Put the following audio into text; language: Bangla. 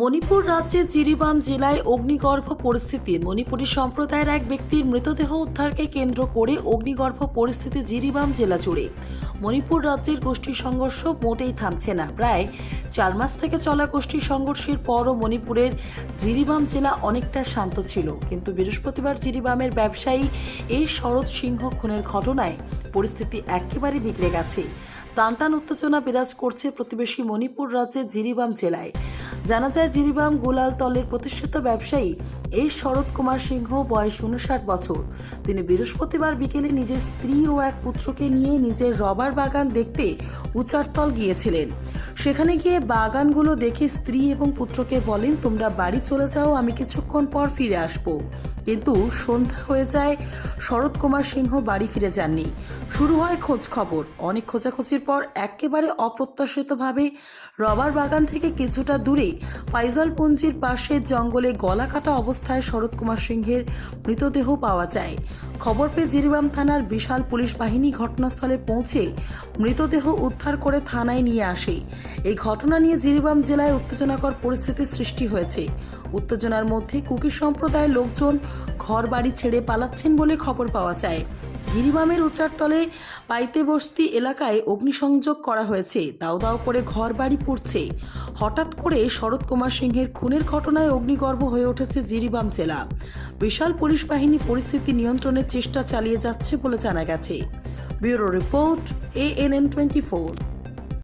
মণিপুর রাজ্যের জিরিবাম জেলায় অগ্নিগর্ভ পরিস্থিতি। মণিপুরী সম্প্রদায়ের এক ব্যক্তির মৃতদেহ উদ্ধারকে কেন্দ্র করে অগ্নিগর্ভ পরিস্থিতি জিরিবাম জেলা জুড়ে। মণিপুর রাজ্যের গোষ্ঠী সংঘর্ষ মোটেই থামছে না। প্রায় চার মাস থেকে চলা গোষ্ঠী সংঘর্ষের পরও মণিপুরের জিরিবাম জেলা অনেকটা শান্ত ছিল। কিন্তু বৃহস্পতিবার জিরিবামের ব্যবসায়ী এই শরৎ সিংহ খুনের ঘটনায় পরিস্থিতি একেবারে বিগড়ে গেছে। টানটান উত্তেজনা বিরাজ করছে প্রতিবেশী মণিপুর রাজ্যের জিরিবাম জেলায়। জানা যায় জিরিবাম গোলাল তলের প্রতিষ্ঠিত ব্যবসায়ী এই শরৎ কুমার সিংহ, বয়স উনষাট বছর। তিনি বৃহস্পতিবার বিকেলে নিজের স্ত্রী ও এক পুত্রকে নিয়ে নিজের রবার বাগান দেখতে উচারতল গিয়েছিলেন। সেখানে গিয়ে বাগানগুলো দেখে স্ত্রী এবং পুত্রকে বলেন, তোমরা বাড়ি চলে যাও, আমি কিছুক্ষণ পর ফিরে আসব। কিন্তু সন্ধ্যা হয়ে যায়, শরৎ কুমার সিংহ বাড়ি ফিরে যাননি। শুরু হয় খোঁজ খবর। অনেক খোঁজাখুঁজির পর একেবারে অপ্রত্যাশিতভাবে রবার বাগান থেকে কিছুটা দূরে ফাইজলপুঞ্জির পাশে জঙ্গলে গলা কাটা অবস্থায় শরৎ কুমার সিংহের মৃতদেহ পাওয়া যায়। খবর পেয়ে জিরিবাম থানার বিশাল পুলিশ বাহিনী ঘটনাস্থলে পৌঁছে মৃতদেহ উদ্ধার করে থানায় নিয়ে আসে। এই ঘটনা নিয়ে জিরিবাম জেলায় উত্তেজনাকর পরিস্থিতির সৃষ্টি হয়েছে। উত্তেজনার মধ্যে কুকি সম্প্রদায়ের লোকজন ঘর বাড়ি ছেড়ে পালাচ্ছেন বলে খবর পাওয়া যায়। জিরিবামের উচারতলে পাইতে বস্তি এলাকায় অগ্নিসংযোগ করা হয়েছে। দাও দাও করে ঘর বাড়ি পুড়ছে। হঠাৎ করে শরৎ কুমার সিংহের খুনের ঘটনায় অগ্নিগর্ভ হয়ে উঠেছে জিরিবাম জেলা। বিশাল পুলিশ বাহিনী পরিস্থিতি নিয়ন্ত্রণের চেষ্টা চালিয়ে যাচ্ছে বলে জানা গেছে। Bureau report ANN twenty four.